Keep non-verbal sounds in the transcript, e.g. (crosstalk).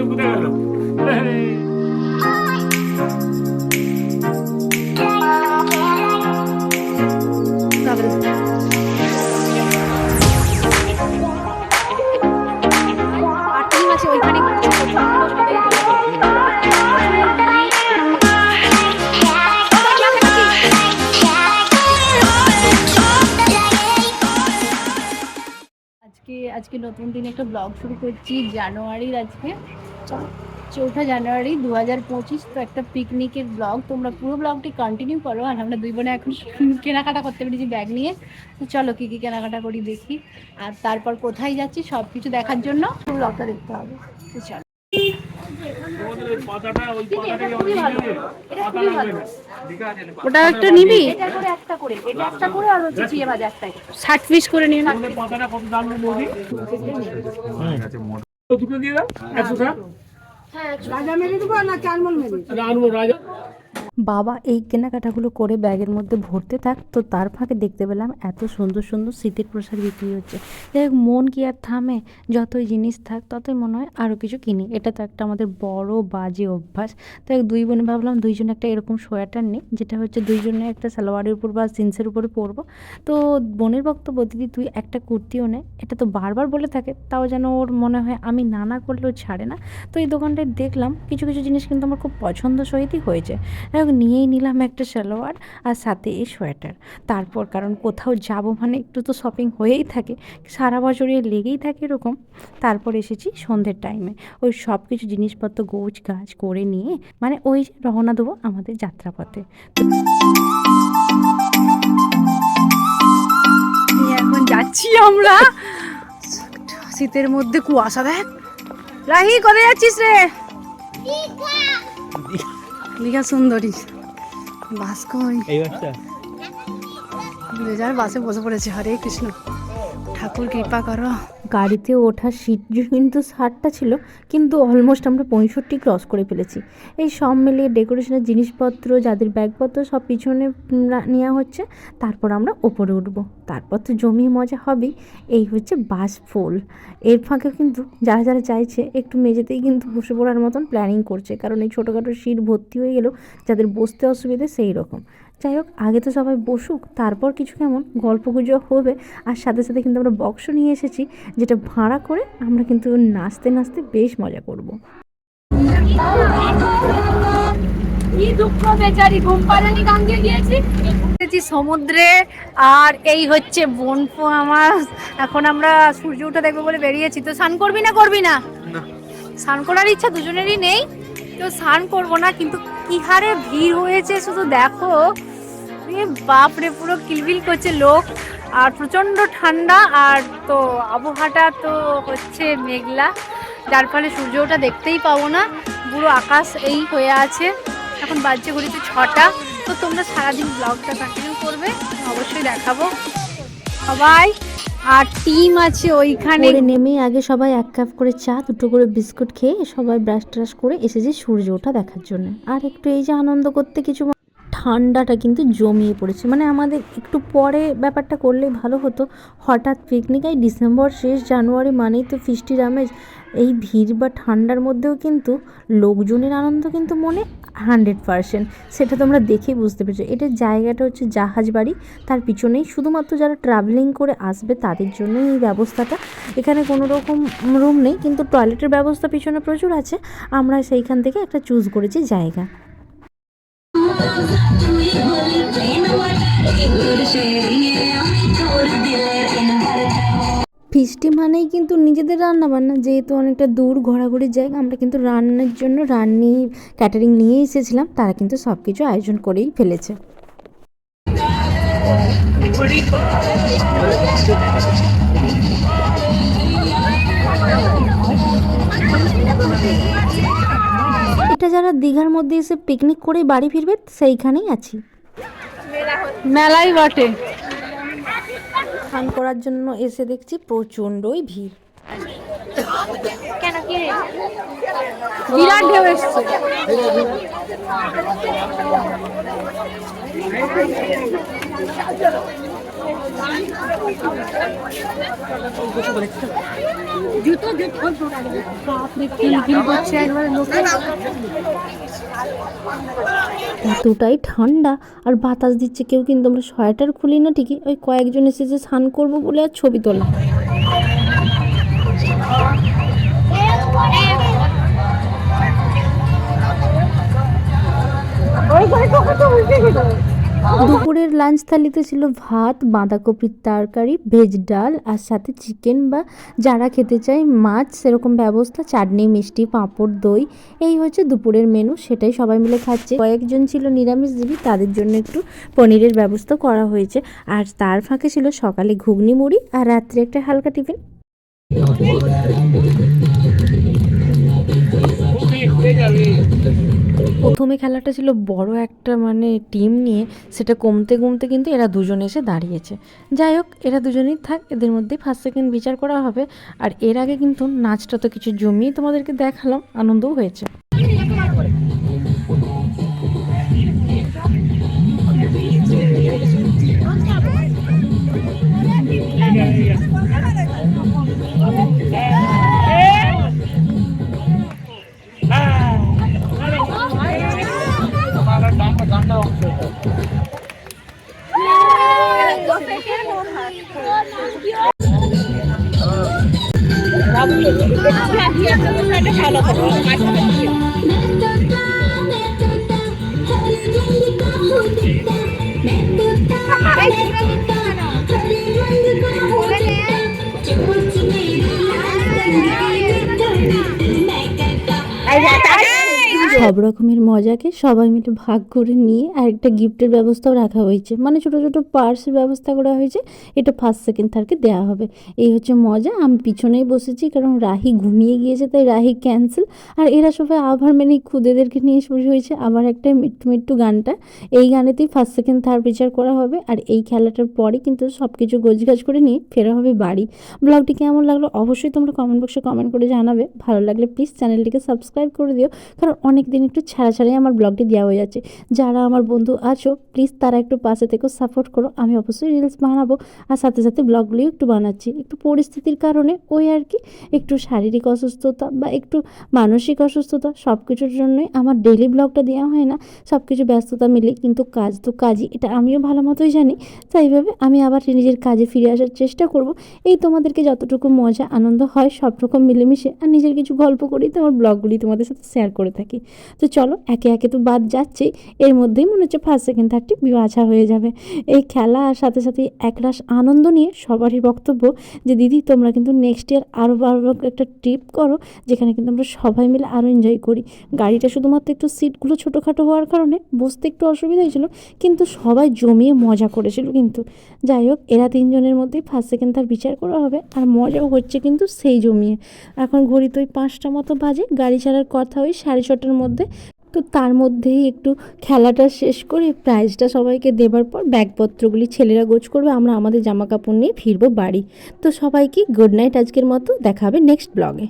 আমাদের কোথায় গেল আর টিম আছে ওইখানে ঘুরছে, প্রচণ্ড সবাই আজকে আজকে নতুন দিন একটা ব্লগ শুরু করছি জানুয়ারির আজকে চৌঠা জানুয়ারি দু হাজার পঁচিশ তো একটা পিকনিকের ব্লগ তোমরা পুরো ব্লগটি কন্টিনিউ করো আর আমরা দুই বোনে এখন (laughs) কেনাকাটা করতে পেরেছি ব্যাগ নিয়ে। তো চলো কী কী কেনাকাটা করি দেখি। আর তারপর কোথায় যাচ্ছি সব কিছু দেখার জন্য ব্লগটা দেখতে হবে। তো চলো। ওটা একটা নিবি? এটা একটা করে এটা একটা করে আর হচ্ছে চিয়ে ভাজা একটাই ষাট পিস করে নিয়ে দুটো দিয়ে দাও একশো টাকা রাজা মেরে দেবো না চারমল মেরে রাজা বাবা এই কেনাকাটাগুলো করে ব্যাগের মধ্যে ভরতে থাক, তো তার ফাঁকে দেখতে পেলাম এত সুন্দর সুন্দর শীতের পোশাক বিক্রি হচ্ছে। যাই হোক, মন কি আর থামে, যতই জিনিস থাক, ততই মনে হয় আরও কিছু কিনি। এটা তো একটা আমাদের বড় বাজে অভ্যাস। তাই দুই বোনে ভাবলাম দুইজনে একটা এরকম সোয়েটার নিই, যেটা হচ্ছে দুইজনে একটা সালোয়ারের উপর বা জিন্সের উপরে পরবো। তো বোনের বক্তব্য, দিদি, তুই একটা কুর্তিও নে। এটা তো বারবার বলে থাকে, তাও যেন ওর মনে হয় আমি না না করলেও ছাড়ে না। তো এই দোকানটায় দেখলাম কিছু কিছু জিনিস কিন্তু আমার খুব পছন্দ সহিতই হয়েছে হোক নিয়েই নিলাম একটা সালোয়ার আর সাথে এই সোয়েটার। তারপর কারণ কোথাও যাব মানে একটু তো শপিং হয়েই থাকে সারা বছরই লেগেই থাকে এরকম। তারপর এসেছি সন্ধ্যের টাইমে ওই সব কিছু জিনিসপত্র গোছ গাছ করে নিয়ে মানে ওই যে রওনা দেবো আমাদের যাত্রাপথে। এখন যাচ্ছি আমরা। শীতের মধ্যে কুয়াশা দেখ। রাহি কোথায় যাচ্ছিস রে? দীঘা। সুন্দরী। বাস কই? যার বাসে বসে পড়েছে। হরে কৃষ্ণ। ঠাকুর কৃপা করো। গাড়িতে ওঠার সিট কিন্তু ষাটটা ছিল, কিন্তু অলমোস্ট আমরা পঁয়ষট্টি ক্রস করে ফেলেছি। এই সব মিলিয়ে ডেকোরেশনের জিনিসপত্র, যাদের ব্যাগপত্র সব পিছনে নেওয়া হচ্ছে, তারপর আমরা ওপরে উঠবো। তারপর তো জমিয়ে মজা হবেই, এই হচ্ছে বাস ফুল। এর ফাঁকে কিন্তু যারা যারা চাইছে, একটু মেঝেতেই কিন্তু বসে পড়ার মতন প্ল্যানিং করছে, কারণ এই ছোটোখাটো সিট ভর্তি হয়ে গেলেও যাদের বসতে অসুবিধে সেই রকম। যাই হোক আগে তো সবাই বসুক তারপর কিছু কেমন গল্প গুজব হবে। আর সাথে সাথে কিন্তু আমরা বক্স নিয়ে এসেছি যেটা ভাড়া করে আমরা কিন্তু নাচতে নাচতে বেশ মজা করব। কি দুঃখ বেচারি ঘুম পাড়ানি গাঙ্গে গিয়েছি। এসেছি সমুদ্রে আর এই হচ্ছে বনফো আমার। এখন আমরা সূর্য উঠে দেখব বলে বেরিয়েছি। তো স্নান করবি না করবি না। স্নান করার ইচ্ছা দুজনেরই নেই। তো স্নান করব না কিন্তু কি হারে ভিড় হয়েছে শুধু দেখো। বাপরে পুরো কিলবিল করছে লোক। আর প্রচণ্ড ঠান্ডা, আর তো আবহাওয়াটা তো হচ্ছে মেঘলা। যার ফলে সূর্য ওঠা দেখতেই পাবো না। পুরো আকাশ এই হয়ে আছে। এখন বাজছে ঘড়িতে ছটা। তো তোমরা সারাদিন ব্লগটা কন্টিনিউ করবে অবশ্যই দেখাবো। সবাই, আর টিম আছে ওইখানে। নেমে আগে সবাই এক কাপ করে চা, দুটো করে বিস্কুট খেয়ে সবাই ব্রাশ ট্রাশ করে এসেছে সূর্য ওঠা দেখার জন্য। আর একটু এই যে আনন্দ করতে কিছু ঠান্ডাটা কিন্তু জমিয়ে পড়েছে। মানে আমাদের একটু পরে ব্যাপারটা করলেই ভালো হতো। হঠাৎ পিকনিক এই ডিসেম্বর শেষ জানুয়ারি মানেই তো ফিস্টির আমেজ। এই ভিড় বা ঠান্ডার মধ্যেও কিন্তু লোকজনের আনন্দ কিন্তু মনে হান্ড্রেড পারসেন্ট সেটা তোমরা দেখেই বুঝতে পেরেছ। এটার জায়গাটা হচ্ছে জাহাজ বাড়ি। তার পিছনেই শুধুমাত্র যারা ট্রাভেলিং করে আসবে তাদের জন্যই এই ব্যবস্থাটা। এখানে কোনো রকম রুম নেই, কিন্তু টয়লেটের ব্যবস্থা পিছনে প্রচুর আছে। আমরা সেইখান থেকে একটা চুজ করেছি জায়গা। ফিস্টি মানেই কিন্তু নিজেদের রান্না বান্না যেহেতু অনেকটা দূর ঘোরাঘুরি জায়গা, আমরা কিন্তু রান্নার জন্য রান্নি ক্যাটারিং নিয়ে এসেছিলাম, তারা কিন্তু সব কিছু আয়োজন করেই ফেলেছে। এটা যারা দীঘার মধ্যে এসে পিকনিক করে বাড়ি ফিরবে, সেইখানেই আছি। মেলাই বটে। স্নান করার জন্য এসে দেখছি প্রচণ্ডই ভিড়। কেন কি? বিরাট ঢেউ এসছে। এতটাই ঠান্ডা, আর বাতাস দিচ্ছে কেউ কিন্তু আমরা সোয়েটার খুলি না ঠিকই, ওই কয়েকজন এসে যে স্নান করব বলে আর ছবি তোলা। দুপুরের লাঞ্চ থালিতে ছিল ভাত বাঁধাকপির তরকারি ভেজ ডাল, আর সাথে চিকেন বা যারা খেতে চায় মাছ, সেরকম ব্যবস্থা, চাটনি, মিষ্টি, পাঁপড়, দই, এই হচ্ছে দুপুরের মেনু সেটাই সবাই মিলে খাচ্ছে। কয়েকজন ছিল নিরামিষজীবী তাদের জন্য একটু পনিরের ব্যবস্থা করা হয়েছে। আর তার ফাঁকে ছিল সকালে ঘুগনি মুড়ি আর রাত্রে একটা হালকা টিফিন। প্রথমে খেলাটা ছিল বড় একটা মানে টিম নিয়ে, সেটা কমতে কমতে কিন্তু এরা দুজন এসে দাঁড়িয়েছে। যাই হোক, এরা দুজনেই থাক, এদের মধ্যেই ফার্স্ট সেকেন্ড বিচার করা হবে। আর এর আগে কিন্তু নাচটা তো কিছু জমিয়ে তোমাদেরকে দেখালাম, আনন্দও হয়েছে। Thank you. সব রকমের মজাকে সবাই মিলে ভাগ করে নিয়ে আর একটা গিফটের ব্যবস্থাও রাখা হয়েছে। মানে ছোট ছোট পার্সের ব্যবস্থা করা হয়েছে, এটা ফার্স্ট সেকেন্ড থার্ডকে দেওয়া হবে। এই হচ্ছে মজা, আমি পিছনেই বসেছি কারণ রাহি ঘুমিয়ে গিয়েছে, তাই রাহি ক্যান্সেল আর এরা সবাই আবার মানে খুদেদেরকে নিয়ে শুরু হয়েছে আবার একটা মিট্টু মিট্টু গানটা, এই গানেতেই ফার্স্ট সেকেন্ড থার্ড বিচার করা হবে। আর এই খেলাটার পরে কিন্তু সব কিছু গোছগাছ করে নিয়ে ফেরা হবে বাড়ি। ব্লগটি কেমন লাগল অবশ্যই তোমরা কমেন্ট বক্সে কমেন্ট করে জানাবে। ভালো লাগলে প্লিজ চ্যানেলটিকে সাবস্ক্রাইব করে দিও, কারণ অনেক দিন একটু ছাড়া ছাড়াই আমার ব্লগটি দেওয়া হয়ে যাচ্ছে। যারা আমার বন্ধু আছো প্লিজ তারা একটু পাশে থেকে সাপোর্ট করো। আমি অবশ্যই রিলস বানাবো আর সাথে সাথে ব্লগগুলিও একটু বানাচ্ছি। একটু পরিস্থিতির কারণে ওই আর কি, একটু শারীরিক অসুস্থতা বা একটু মানসিক অসুস্থতা সব কিছুর জন্যই আমার ডেলি ব্লগটা দেওয়া হয় না। সব কিছু ব্যস্ততা মিলে কিন্তু কাজ তো কাজই, এটা আমিও ভালো মতোই জানি। তাই এইভাবে আমি আবার নিজের কাজে ফিরে আসার চেষ্টা করব। এই তোমাদেরকে যতটুকু মজা, আনন্দ হয় সব রকম মিলেমিশে আর নিজের কিছু গল্প করেই তো আমার ব্লগগুলি তোমাদের সাথে শেয়ার করে থাকি। তো চলো, একে একে তো বাদ যাচ্ছেই এর মধ্যেই মনে হচ্ছে ফার্স্ট সেকেন্ড থার্ডটি বাছা হয়ে যাবে। এই খেলা আর সাথে সাথে একরাশ আনন্দ নিয়ে সবারই বক্তব্য যে, দিদি, তোমরা কিন্তু নেক্সট ইয়ার আরও আরও একটা ট্রিপ করো, যেখানে কিন্তু আমরা সবাই মিলে আরও এনজয় করি। গাড়িটা শুধুমাত্র একটু সিটগুলো ছোটোখাটো হওয়ার কারণে বসতে একটু অসুবিধা হয়েছিল, কিন্তু সবাই জমিয়ে মজা করেছিল কিন্তু। যাই হোক, এরা তিনজনের মধ্যেই ফার্স্ট সেকেন্ড তার বিচার করা হবে আর মজাও হচ্ছে কিন্তু সেই জমিয়ে। এখন ঘড়ি তো ওই পাঁচটা মতো বাজে, গাড়ি ছাড়ার কথা ওই সাড়ে ছটার মধ্যে। তো তার মধ্যেই একটু খেলাটা শেষ করে প্রাইজটা সবাইকে দেবার পর ব্যাগপত্রগুলি ছেলেরা গোছ করবে, আমরা আমাদের জামা কাপড় নিয়ে ফিরবো বাড়ি। তো সবাইকে গুড নাইট আজকের মতো দেখাবে নেক্সট ব্লগে